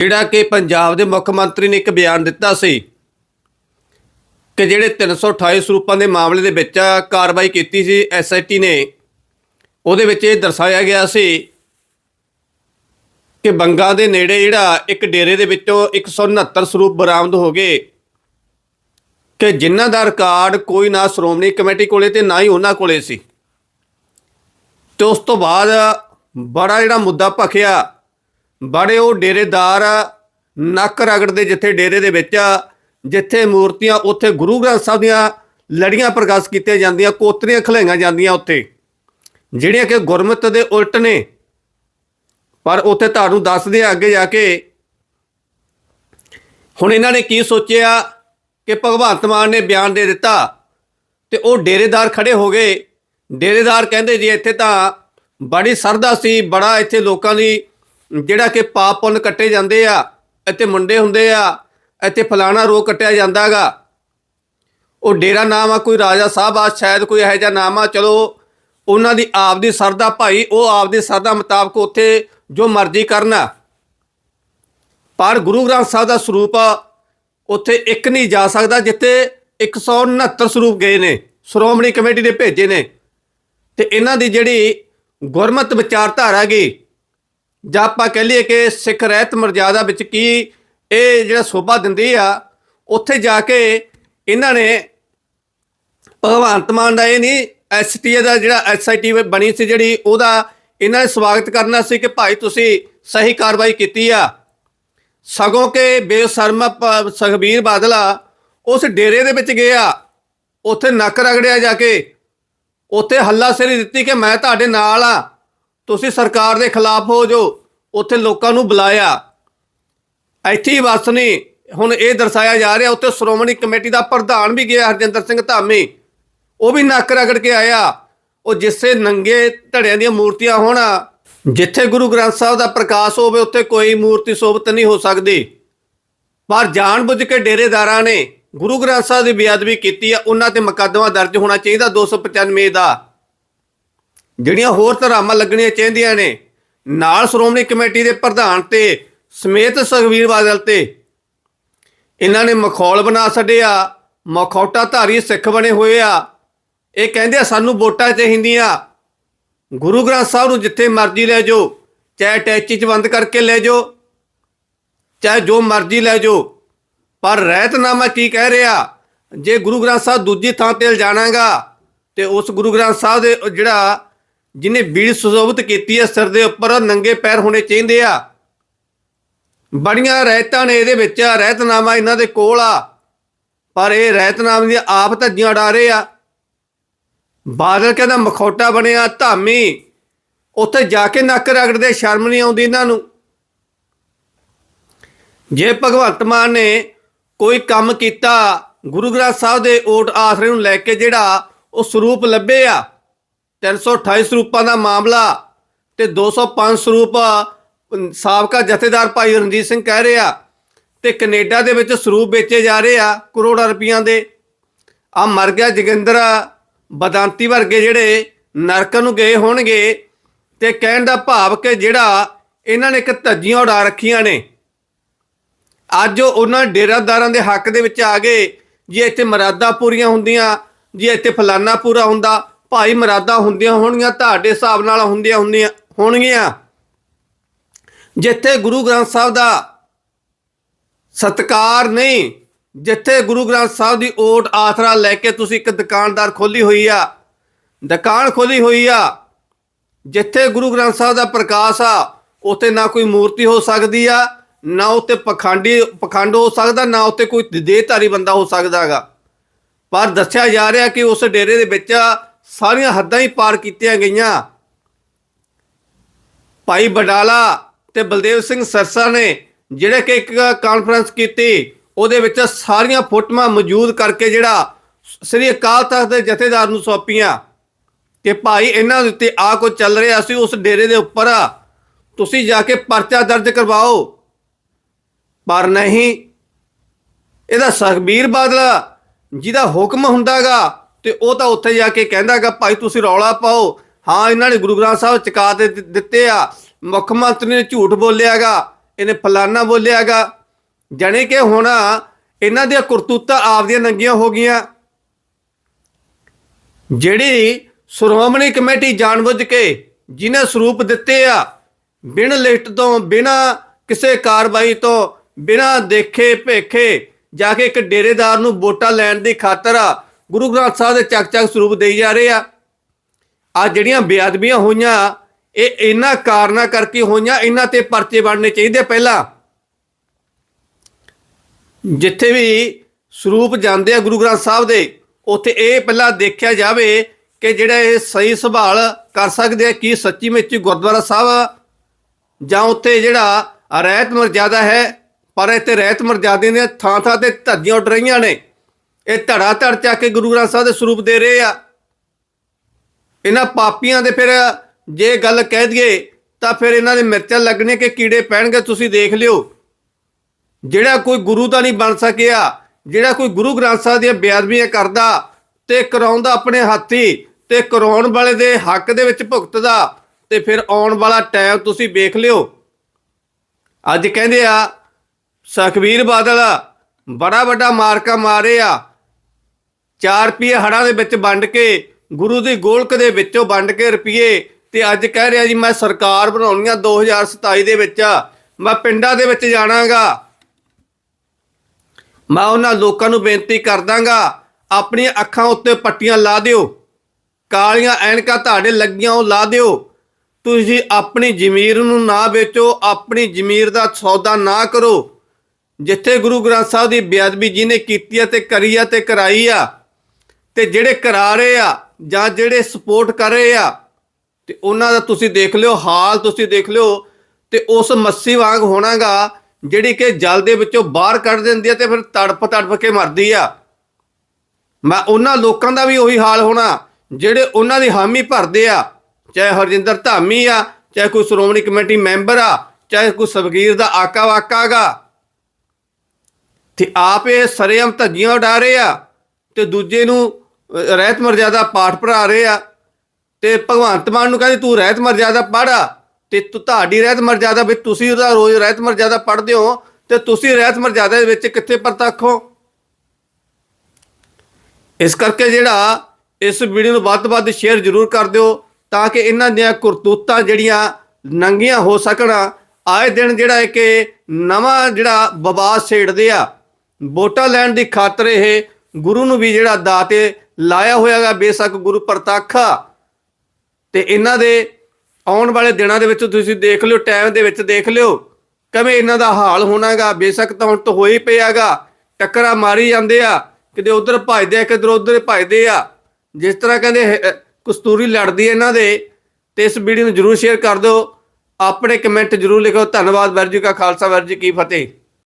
ਜਿਹੜਾ ਕਿ ਪੰਜਾਬ ਦੇ ਮੁੱਖ ਮੰਤਰੀ ਨੇ ਇੱਕ ਬਿਆਨ ਦਿੱਤਾ ਸੀ ਕਿ ਜਿਹੜੇ 328 ਸਰੂਪਾਂ ਦੇ ਮਾਮਲੇ ਦੇ ਵਿੱਚ ਕਾਰਵਾਈ ਕੀਤੀ ਸੀ ਐਸਆਈਟੀ ਨੇ, ਉਹਦੇ ਵਿੱਚ ਇਹ ਦਰਸਾਇਆ ਗਿਆ ਸੀ ਕਿ ਬੰਗਾ ਦੇ ਨੇੜੇ ਜਿਹੜਾ ਇੱਕ ਡੇਰੇ ਦੇ ਵਿੱਚੋਂ 169 ਸਰੂਪ ਬਰਾਮਦ ਹੋ ਗਏ ਕਿ ਜਿਨ੍ਹਾਂ ਦਾ ਰਿਕਾਰਡ ਕੋਈ ਨਾ ਸ਼੍ਰੋਮਣੀ ਕਮੇਟੀ ਕੋਲੇ ਤੇ ਨਾ ਹੀ ਉਹਨਾਂ ਕੋਲੇ ਸੀ। ਤੇ ਉਸ ਤੋਂ ਬਾਅਦ ਬੜਾ ਜਿਹੜਾ ਮੁੱਦਾ ਭਖਿਆ ਬੜੇ, ਉਹ ਡੇਰੇਦਾਰ ਨੱਕ ਰਗੜਦੇ ਜਿੱਥੇ ਡੇਰੇ ਦੇ ਵਿੱਚ, ਜਿੱਥੇ ਮੂਰਤੀਆਂ, ਉੱਥੇ ਗੁਰੂ ਗ੍ਰੰਥ ਸਾਹਿਬ ਦੀਆਂ ਲੜੀਆਂ ਪ੍ਰਕਾਸ਼ ਕੀਤੀਆਂ ਜਾਂਦੀਆਂ, ਕੋਤਰੀਆਂ ਖਲਾਈਆਂ ਜਾਂਦੀਆਂ ਉੱਥੇ। ਜਿਹੜੀਆਂ ਕਿ ਗੁਰਮਤ ਦੇ ਉਲਟ ਨੇ। ਪਰ ਉੱਥੇ ਤੁਹਾਨੂੰ ਦੱਸਦੇ ਆ ਅੱਗੇ ਜਾ ਕੇ, ਹੁਣ ਇਹਨਾਂ ਨੇ ਕੀ ਸੋਚਿਆ ਕਿ ਭਗਵੰਤ ਮਾਨ ਨੇ ਬਿਆਨ ਦੇ ਦਿੱਤਾ ਤੇ ਉਹ ਡੇਰੇਦਾਰ ਖੜੇ ਹੋ ਗਏ। ਡੇਰੇਦਾਰ ਕਹਿੰਦੇ ਜੀ, ਇੱਥੇ ਤਾਂ ਬੜੀ ਸਰਦਾ ਸੀ, ਬੜਾ ਇੱਥੇ ਲੋਕਾਂ ਦੀ ਜਿਹੜਾ ਕਿ ਪਾਪ ਪੁੰਨ ਕੱਟੇ ਜਾਂਦੇ ਆ, ਇੱਥੇ ਮੁੰਡੇ ਹੁੰਦੇ ਆ, ਇੱਥੇ ਫਲਾਣਾ ਰੋਗ ਕੱਟਿਆ ਜਾਂਦਾਗਾ। ਉਹ ਡੇਰਾ ਨਾਮ ਆ, ਕੋਈ ਰਾਜਾ ਸਾਹਿਬ ਆ ਸ਼ਾਇਦ ਕੋਈ ਇਹੋ ਜਿਹਾ ਨਾਮ ਆ, ਚਲੋ, ਉਹਨਾਂ ਦੀ ਆਪਦੀ ਸਰਦਾ ਭਾਈ, ਉਹ ਆਪਦੀ ਸਰਦਾ ਮੁਤਾਬਕ ਉੱਥੇ ਜੋ ਮਰਜ਼ੀ ਕਰਨਾ। ਪਰ ਗੁਰੂ ਗ੍ਰੰਥ ਸਾਹਿਬ ਦਾ ਸਰੂਪ ਉੱਥੇ ਇੱਕ ਨਹੀਂ ਜਾ ਸਕਦਾ, ਜਿੱਥੇ 169 ਸਰੂਪ ਗਏ ਨੇ, ਸ਼੍ਰੋਮਣੀ ਕਮੇਟੀ ਦੇ ਭੇਜੇ ਨੇ। ਤੇ ਇਹਨਾਂ ਦੀ ਜਿਹੜੀ ਗੁਰਮਤ ਵਿਚਾਰਧਾਰਾ ਗਈ ਜਾਂ ਆਪਾਂ ਕਹਿ ਲਈਏ ਕਿ ਸਿੱਖ ਰਹਿਤ ਮਰਜ਼ਾਦਾ ਵਿੱਚ ਕੀ ਇਹ ਜਿਹੜਾ ਸੋਭਾ ਦਿੰਦੀ ਆ, ਉੱਥੇ ਜਾ ਕੇ ਇਹਨਾਂ ਨੇ ਭਗਵੰਤ ਮਾਨ ਦਾ ਇਹ ਨਹੀਂ ਐਸਟੀਏ ਦਾ ਜਿਹੜਾ ਐਸਆਈਟੀ ਬਣੀ ਸੀ ਜਿਹੜੀ, ਉਹਦਾ ਇਹਨਾਂ ਨੇ ਸਵਾਗਤ ਕਰਨਾ ਸੀ ਕਿ ਭਾਈ ਤੁਸੀਂ ਸਹੀ ਕਾਰਵਾਈ ਕੀਤੀ ਆ। ਸਗੋਂ ਕਿ ਬੇਸ਼ਰਮ ਪ- ਸੁਖਬੀਰ ਬਾਦਲਾ ਉਸ ਡੇਰੇ ਦੇ ਵਿੱਚ ਗਿਆ ਉੱਥੇ ਨੱਕ ਰਗੜਿਆ ਜਾ ਕੇ, ਉੱਥੇ ਹੱਲਾ ਸੇਰੀ ਦਿੱਤੀ ਕਿ ਮੈਂ ਤੁਹਾਡੇ ਨਾਲ ਆ। ਤੁਸੀਂ ਸਰਕਾਰ ਦੇ ਖਿਲਾਫ ਹੋ ਜੋ ਉੱਥੇ ਲੋਕਾਂ ਨੂੰ ਬੁਲਾਇਆ। ਇੱਥੇ ਹੀ ਬਸ ਨਹੀਂ ਹੁਣ ਇਹ ਦਰਸਾਇਆ ਜਾ ਰਿਹਾ, ਉੱਥੇ ਸ਼੍ਰੋਮਣੀ ਕਮੇਟੀ ਦਾ ਪ੍ਰਧਾਨ ਵੀ ਗਿਆ, ਹਰਜਿੰਦਰ ਸਿੰਘ ਧਾਮੀ। ਉਹ ਵੀ ਨੱਕ ਰਗੜ ਕੇ ਆਇਆ। ਉਹ ਜਿੱਥੇ ਨੰਗੇ ਧੜਿਆਂ ਦੀਆਂ ਮੂਰਤੀਆਂ ਹੋਣ, ਜਿੱਥੇ ਗੁਰੂ ਗ੍ਰੰਥ ਸਾਹਿਬ ਦਾ ਪ੍ਰਕਾਸ਼ ਹੋਵੇ, ਉੱਥੇ ਕੋਈ ਮੂਰਤੀ ਸੋਭਤ ਨਹੀਂ ਹੋ ਸਕਦੀ। ਪਰ ਜਾਣਬੁੱਝ ਕੇ ਡੇਰੇਦਾਰਾਂ ਨੇ ਗੁਰੂ ਗ੍ਰੰਥ ਸਾਹਿਬ ਦੀ ਬੇਅਦਬੀ ਕੀਤੀ ਆ, ਉਹਨਾਂ ਤੇ ਮੁਕੱਦਮਾ ਦਰਜ ਹੋਣਾ ਚਾਹੀਦਾ 295 ਦਾ। ਜਿਹੜੀਆਂ ਹੋਰ ਧਰਾਵਾਂ ਲੱਗਣੀਆਂ ਚਾਹੀਦੀਆਂ ਨੇ, ਨਾਲ ਸ਼੍ਰੋਮਣੀ ਕਮੇਟੀ ਦੇ ਪ੍ਰਧਾਨ ਤੇ ਸਮੇਤ ਸੁਖਬੀਰ ਬਾਦਲ ਤੇ। ਇਹਨਾਂ ਨੇ ਮਖੌਲ ਬਣਾ ਛੱਡਿਆ, ਮਖੌਟਾ ਧਾਰੀ ਸਿੱਖ ਬਣੇ ਹੋਏ ਆ। ਇਹ ਕਹਿੰਦੇ ਆ, ਸਾਨੂੰ ਵੋਟਾਂ ਚਾਹੀਦੀਆਂ ਗੁਰੂ ਗ੍ਰੰਥ ਸਾਹਿਬ ਨੂੰ ਜਿੱਥੇ ਮਰਜ਼ੀ ਲੈ ਜਾਓ, ਚਾਹੇ ਟੈਚੀ ਚ ਬੰਦ ਕਰਕੇ ਲੈ ਜਾਓ, ਚਾਹੇ ਜੋ ਮਰਜ਼ੀ ਲੈ ਜਾਓ। ਪਰ ਰਹਿਤਨਾਮਾ ਕੀ ਕਹਿ ਰਿਹਾ? ਜੇ ਗੁਰੂ ਗ੍ਰੰਥ ਸਾਹਿਬ ਦੂਜੀ ਥਾਂ ਤੇ ਜਾਣਾਗਾ ਤੇ ਉਸ ਗੁਰੂ ਗ੍ਰੰਥ ਸਾਹਿਬ ਦੇ ਜਿਹੜਾ ਜਿਹਨੇ ਬੀੜ ਸੁਸ਼ੋਭਿਤ ਕੀਤੀ ਹੈ, ਸਿਰ ਦੇ ਉੱਪਰ ਨੰਗੇ ਪੈਰ ਹੋਣੇ ਚਾਹੀਦੇ ਆ। ਬੜੀਆਂ ਰਹਿਤਾਂ ਨੇ ਇਹਦੇ ਵਿੱਚ ਰਹਿਤਨਾਮਾ ਇਹਨਾਂ ਦੇ ਕੋਲ ਆ। ਪਰ ਇਹ ਰਹਿਤਨਾਮੇ ਦੀ ਆਪ ਧੱਜੀਆਂ ਉਡਾ ਰਹੇ ਆ। ਬਾਦਲ ਕਹਿੰਦਾ ਮਖੌਟਾ ਬਣਿਆ, ਧਾਮੀ। ਉੱਥੇ ਜਾ ਕੇ ਨੱਕ ਰਗੜਦੇ, ਸ਼ਰਮ ਨਹੀਂ ਆਉਂਦੀ ਇਹਨਾਂ ਨੂੰ। ਜੇ ਭਗਵੰਤ ਮਾਨ ਨੇ ਕੋਈ ਕੰਮ ਕੀਤਾ, ਗੁਰੂ ਗ੍ਰੰਥ ਸਾਹਿਬ ਦੇ ਓਟ ਆਸਰੇ ਨੂੰ ਲੈ ਕੇ ਜਿਹੜਾ ਉਹ ਸਰੂਪ ਲੱਭੇ ਆ 328 ਸਰੂਪਾਂ ਦਾ ਮਾਮਲਾ ਤੇ 205 ਸਰੂਪ ਸਾਬਕਾ ਜਥੇਦਾਰ ਭਾਈ ਰਣਜੀਤ ਸਿੰਘ ਕਹਿ ਰਿਹਾ ਤੇ ਕੈਨੇਡਾ ਦੇ ਵਿੱਚ ਸਰੂਪ ਵੇਚੇ ਜਾ ਰਹੇ ਆ ਕਰੋੜਾਂ ਰੁਪਈਆਂ ਦੇ। ਆ ਮਰ ਗਿਆ ਜੋਗਿੰਦਰ ਬਦਾਂਤੀ ਵਰਗੇ ਜਿਹੜੇ ਨਰਕ ਨੂੰ ਗਏ ਹੋਣਗੇ ਤੇ ਕਹਿਣ ਦਾ ਭਾਵ ਕਿ ਜਿਹੜਾ ਇਹਨਾਂ ਨੇ ਇੱਕ ਧੱਜੀਆਂ ਉਡਾ ਰੱਖੀਆਂ ਨੇ। ਅੱਜ ਉਹਨਾਂ ਡੇਰਾਦਾਰਾਂ ਦੇ ਹੱਕ ਦੇ ਵਿੱਚ ਆ ਗਏ, ਜੇ ਇੱਥੇ ਮਰਾਦਾ ਪੂਰੀਆਂ ਹੁੰਦੀਆਂ, ਜੇ ਇੱਥੇ ਫਲਾਨਾ ਪੂਰਾ ਹੁੰਦਾ ਭਾਈ ਮਰਾਦਾ ਹੁੰਦੀਆਂ ਹੋਣਗੀਆਂ, ਤੁਹਾਡੇ ਹਿਸਾਬ ਨਾਲ ਹੁੰਦੀਆਂ ਹੁੰਦੀਆਂ ਹੋਣਗੀਆਂ। ਜਿੱਥੇ ਗੁਰੂ ਗ੍ਰੰਥ ਸਾਹਿਬ ਦਾ ਸਤਕਾਰ ਨਹੀਂ, ਜਿੱਥੇ ਗੁਰੂ ਗ੍ਰੰਥ ਸਾਹਿਬ ਦੀ ਓਟ ਆਸਰਾ ਲੈ ਕੇ ਤੁਸੀਂ ਇੱਕ ਦੁਕਾਨਦਾਰ ਖੋਲੀ ਹੋਈ ਆ, ਦੁਕਾਨ ਖੋਲੀ ਹੋਈ ਆ, ਜਿੱਥੇ ਗੁਰੂ ਗ੍ਰੰਥ ਸਾਹਿਬ ਦਾ ਪ੍ਰਕਾਸ਼ ਆ, ਉੱਥੇ ਨਾ ਕੋਈ ਮੂਰਤੀ ਹੋ ਸਕਦੀ ਆ, ਨਾ ਉੱਤੇ ਪਖੰਡੀ, ਪਖੰਡ ਹੋ ਸਕਦਾ, ਨਾ ਉੱਤੇ ਕੋਈ ਦੇਹਧਾਰੀ ਬੰਦਾ ਹੋ ਸਕਦਾਗਾ ਪਰ ਦੱਸਿਆ ਜਾ ਰਿਹਾ ਕਿ ਉਸ ਡੇਰੇ ਦੇ ਵਿੱਚ ਸਾਰੀਆਂ ਹੱਦਾਂ ਹੀ ਪਾਰ ਕੀਤੀਆਂ ਗਈਆਂ। ਭਾਈ ਬਡਾਲਾ ਤੇ ਬਲਦੇਵ ਸਿੰਘ ਸਰਸਾ ਨੇ ਜਿਹੜੇ ਕਿ ਇੱਕ ਕਾਨਫਰੰਸ ਕੀਤੀ, ਉਹਦੇ ਵਿੱਚ ਸਾਰੀਆਂ ਫੋਟੋਆਂ ਮੌਜੂਦ ਕਰਕੇ ਜਿਹੜਾ ਸ੍ਰੀ ਅਕਾਲ ਤਖਤ ਦੇ ਜਥੇਦਾਰ ਨੂੰ ਸੌਂਪੀਆਂ ਕਿ ਭਾਈ ਇਹਨਾਂ ਦੇ ਉੱਤੇ ਆ ਕੁਝ ਚੱਲ ਰਿਹਾ ਸੀ, ਉਸ ਡੇਰੇ ਦੇ ਉੱਪਰ। ਤੁਸੀਂ ਜਾ ਕੇ ਪਰਚਾ ਦਰਜ ਕਰਵਾਓ। ਪਰ ਨਹੀਂ, ਇਹਦਾ ਸੁਖਬੀਰ ਬਾਦਲ, ਜਿਹਦਾ ਹੁਕਮ ਹੁੰਦਾਗਾ ਤੇ ਉਹ ਤਾਂ ਉੱਥੇ ਜਾ ਕੇ ਕਹਿੰਦਾਗਾ, ਭਾਈ ਤੁਸੀਂ ਰੌਲਾ ਪਾਓ। ਹਾਂ, ਇਹਨਾਂ ਨੇ ਗੁਰੂ ਗ੍ਰੰਥ ਸਾਹਿਬ ਚਕਾ ਦੇ, ਦਿੱਤੇ ਆ। ਮੁੱਖ ਮੰਤਰੀ ਨੇ ਝੂਠ ਬੋਲਿਆਗਾ, ਇਹਨੇ ਫਲਾਨਾ ਬੋਲਿਆਗਾ। ਜਾਣੇ ਕਿ ਹੁਣ ਇਹਨਾਂ ਦੀਆਂ ਕਰਤੂਤਾਂ ਆਪਦੀਆਂ ਨੰਗੀਆਂ ਹੋ ਗਈਆਂ। ਜਿਹੜੀ ਸ਼੍ਰੋਮਣੀ ਕਮੇਟੀ ਜਾਣਬੁੱਝ ਕੇ ਜਿਨੇ ਸਰੂਪ ਦਿੱਤੇ ਆ, ਬਿਨ ਲਿਸਟ ਤੋਂ, ਬਿਨਾ ਕਿਸੇ ਕਾਰਵਾਈ ਤੋਂ, ਬਿਨਾ ਦੇਖੇ ਭੇਖੇ ਜਾ ਕੇ ਇੱਕ ਡੇਰੇਦਾਰ ਨੂੰ ਵੋਟਾਂ ਲੈਣ ਦੀ ਖਾਤਰ ਗੁਰੂ ਗ੍ਰੰਥ ਸਾਹਿਬ ਦੇ ਚੱਕ ਚੱਕ ਸਰੂਪ ਦੇਈ ਜਾ ਰਹੇ ਆ। ਆ ਜਿਹੜੀਆਂ ਬੇਅਦਬੀਆਂ ਹੋਈਆਂ, ਇਹ ਇਹਨਾਂ ਕਾਰਨਾਂ ਕਰਕੇ ਹੋਈਆਂ, ਇਹਨਾਂ ਤੇ ਪਰਚੇ ਬਣਨੇ ਚਾਹੀਦੇ ਪਹਿਲਾਂ। ਜਿੱਥੇ ਵੀ ਸਰੂਪ ਜਾਂਦੇ ਆ ਗੁਰੂ ਗ੍ਰੰਥ ਸਾਹਿਬ ਦੇ, ਉੱਥੇ ਇਹ ਪਹਿਲਾਂ ਦੇਖਿਆ ਜਾਵੇ ਕਿ ਜਿਹੜਾ ਇਹ ਸਹੀ ਸੰਭਾਲ ਕਰ ਸਕਦੇ ਆ, ਕੀ ਸੱਚੀ ਵਿੱਚ ਗੁਰਦੁਆਰਾ ਸਾਹਿਬ ਜਾਂ ਉੱਥੇ ਜਿਹੜਾ ਰਹਿਤ ਮਰਜ਼ਾਦਾ ਹੈ, ਪਰ ਇੱਥੇ ਰਹਿਤ ਮਰਜ਼ਾਦੇ ਨੇ ਥਾਂ ਥਾਂ ਤੇ ਧੱਜੀਆਂ ਉੱਡ ਰਹੀਆਂ ਨੇ। ਇਹ ਧੜਾ ਧੜ ਚੱਕ ਕੇ ਗੁਰੂ ਗ੍ਰੰਥ ਸਾਹਿਬ ਦੇ ਸਰੂਪ ਦੇ ਰਹੇ ਆ। ਇਹਨਾਂ ਪਾਪੀਆਂ ਦੇ ਫਿਰ ਜੇ ਗੱਲ ਕਹਿ ਦਈਏ, ਤਾਂ ਫਿਰ ਇਹਨਾਂ ਦੇ ਮਿਰਚਾਂ ਲੱਗਣੇ ਕਿ ਕੀੜੇ ਪੈਣਗੇ, ਤੁਸੀਂ ਦੇਖ ਲਿਓ। ਜਿਹੜਾ ਕੋਈ ਗੁਰੂ ਦਾ ਨਹੀਂ ਬਣ ਸਕਿਆ, ਜਿਹੜਾ ਕੋਈ ਗੁਰੂ ਗ੍ਰੰਥ ਸਾਹਿਬ ਦੀਆਂ ਬੇਅਦਬੀਆਂ ਕਰਦਾ ਤੇ ਕਰਾਉਂਦਾ ਆਪਣੇ ਹੱਥੀ ਤੇ ਕਰਾਉਣ ਵਾਲੇ ਦੇ ਹੱਕ ਦੇ ਵਿੱਚ ਭੁਗਤਦਾ, ਤੇ ਫਿਰ ਆਉਣ ਵਾਲਾ ਟਾਈਮ ਤੁਸੀਂ ਵੇਖ ਲਿਓ। ਅੱਜ ਕਹਿੰਦੇ ਆ, ਸੁਖਬੀਰ ਬਾਦਲ ਬੜਾ ਵੱਡਾ ਮਾਰਕਾ ਮਾਰੇ ਆ। 4 ਰੁਪਏ ਹੜਾਂ ਦੇ ਵਿੱਚ ਵੰਡ ਕੇ, ਗੁਰੂ ਦੀ ਗੋਲਕ ਦੇ ਵਿੱਚੋਂ ਵੰਡ ਕੇ ਰੁਪਏ ਤੇ ਅੱਜ ਕਹਿ ਰਿਹਾ ਜੀ, ਮੈਂ ਸਰਕਾਰ ਬਣਾਉਣੀ ਆ 2027 ਦੇ ਵਿੱਚ। ਮੈਂ ਪਿੰਡਾਂ ਦੇ ਵਿੱਚ ਜਾਣਾਗਾ। ਮੈਂ ਉਹਨਾਂ ਲੋਕਾਂ ਨੂੰ ਬੇਨਤੀ ਕਰਦਾਗਾ, ਆਪਣੀਆਂ ਅੱਖਾਂ ਉੱਤੇ ਪੱਟੀਆਂ ਲਾ ਦਿਓ। ਕਾਲੀਆਂ ਐਨਕਾਂ ਤੁਹਾਡੇ ਲੱਗੀਆਂ ਉਹ ਲਾ ਦਿਓ। ਤੁਸੀਂ ਆਪਣੀ ਜ਼ਮੀਰ ਨੂੰ ਨਾ ਵੇਚੋ, ਆਪਣੀ ਜ਼ਮੀਰ ਦਾ ਸੌਦਾ ਨਾ ਕਰੋ। ਜਿੱਥੇ ਗੁਰੂ ਗ੍ਰੰਥ ਸਾਹਿਬ ਦੀ ਬੇਅਦਬੀ ਜਿਹਨੇ ਕੀਤੀ ਹੈ ਤੇ ਕਰੀ ਆ ਤੇ ਕਰਾਈ ਆ ਤੇ ਜਿਹੜੇ ਕਰਾ ਰਹੇ ਆ ਜਾਂ ਜਿਹੜੇ ਸਪੋਰਟ ਕਰ ਰਹੇ ਆ, ਤੇ ਉਹਨਾਂ ਦਾ ਤੁਸੀਂ ਦੇਖ ਲਿਓ, ਹਾਲ ਤੁਸੀਂ ਦੇਖ ਲਿਓ, ਤੇ ਉਸ ਮੱਸੀ ਵਾਂਗ ਹੋਣਾਗਾ ਜਿਹੜੀ ਕਿ ਜਲ ਦੇ ਵਿੱਚੋਂ ਬਾਹਰ ਕੱਢ ਦਿੰਦੀ ਆ ਤੇ ਫਿਰ ਤੜਪ ਤੜਪ ਕੇ ਮਰਦੀ ਆ। ਮੈਂ ਉਹਨਾਂ ਲੋਕਾਂ ਦਾ ਵੀ ਉਹੀ ਹਾਲ ਹੋਣਾ, ਜਿਹੜੇ ਉਹਨਾਂ ਦੀ ਹਾਮੀ ਭਰਦੇ ਆ, ਚਾਹੇ ਹਰਜਿੰਦਰ ਧਾਮੀ ਆ, ਚਾਹੇ ਕੋਈ ਸ਼੍ਰੋਮਣੀ ਕਮੇਟੀ ਮੈਂਬਰ ਆ, ਚਾਹੇ ਕੋਈ ਸਬਗੀਰ ਦਾ ਆਕਾ ਵਾਕਾਗਾ ਤੇ ਆਪ ਇਹ ਸਰੇਆਮ ਧੱਜੀਆਂ ਉਡਾ ਰਹੇ ਆ, ਤੇ ਦੂਜੇ ਨੂੰ ਰਹਿਤ ਮਰਜ਼ਾਦਾ ਪਾਠ ਪੜ੍ਹਾ ਰਹੇ ਆ, ਤੇ ਭਗਵੰਤ ਮਾਨ ਨੂੰ ਕਹਿੰਦੇ ਤੂੰ ਰਹਿਤ ਮਰਜ਼ਾਦਾ ਪੜ੍ਹਾ ਤੇ ਤੂੰ ਤੁਹਾਡੀ ਰਹਿਤ ਮਰਜ਼ਾਦਾ ਵਿੱਚ ਤੁਸੀਂ ਉਹਦਾ ਰੋਜ਼ ਰਹਿਤ ਮਰਜ਼ਾਦਾ ਪੜ੍ਹਦੇ ਹੋ, ਤੇ ਤੁਸੀਂ ਰਹਿਤ ਮਰਜ਼ਾਦਾ ਦੇ ਵਿੱਚ ਕਿੱਥੇ ਪ੍ਰਤੱਖ ਹੋ? ਇਸ ਕਰਕੇ ਜਿਹੜਾ ਇਸ ਵੀਡੀਓ ਨੂੰ ਵੱਧ ਤੋਂ ਵੱਧ ਸ਼ੇਅਰ ਜ਼ਰੂਰ ਕਰ ਦਿਓ, ਤਾਂ ਕਿ ਇਹਨਾਂ ਦੀਆਂ ਕਰਤੂਤਾਂ ਜਿਹੜੀਆਂ ਨੰਗੀਆਂ ਹੋ ਸਕਣ। ਆਏ ਦਿਨ ਜਿਹੜਾ ਹੈ ਕਿ ਨਵਾਂ ਜਿਹੜਾ ਵਿਵਾਦ ਛੇੜਦੇ ਆ, ਵੋਟਾਂ ਲੈਣ ਦੀ ਖਾਤਰ ਇਹ ਗੁਰੂ ਨੂੰ ਵੀ ਜਿਹੜਾ ਦਾਤੇ ਲਾਇਆ ਹੋਇਆਗਾ ਬੇਸ਼ੱਕ ਗੁਰੂ ਪ੍ਰਤੱਖਾ। ਤੇ ਇਹਨਾਂ ਦੇ ਆਉਣ ਵਾਲੇ ਦਿਨਾਂ ਦੇ ਵਿੱਚ ਤੁਸੀਂ ਦੇਖ ਲਿਓ ਟਾਈਮ ਦੇ ਵਿੱਚ ਦੇਖ ਲਿਓ, ਕਿਵੇਂ ਇਹਨਾਂ ਦਾ ਹਾਲ ਹੋਣਾਗਾ। ਬੇਸ਼ੱਕ ਤਾਂ ਹੁਣ ਤਾਂ ਹੋ ਹੀ ਪਿਆਗਾ। ਟੱਕਰਾਂ ਮਾਰੀ ਜਾਂਦੇ ਆ। ਕਿਤੇ ਉਧਰ ਭਜਦੇ ਆ, ਕਿਧਰ ਉਧਰ ਭਜਦੇ ਆ। ਜਿਸ ਤਰ੍ਹਾਂ ਕਹਿੰਦੇ ਕਸਤੂਰੀ ਲੜਦੀ ਹੈ ਇਹਨਾਂ ਦੇ। ਤੇ ਇਸ ਵੀਡੀਓ ਨੂੰ ਜਰੂਰ ਸ਼ੇਅਰ ਕਰ ਦਿਓ। ਆਪਣੇ ਕਮੈਂਟ ਜਰੂਰ ਲਿਖੋ। ਧੰਨਵਾਦ ਵੈਰ ਜੀ ਕਾ ਖਾਲਸਾ ਵੈਰ ਜੀ ਕੀ ਫਤਿਹ।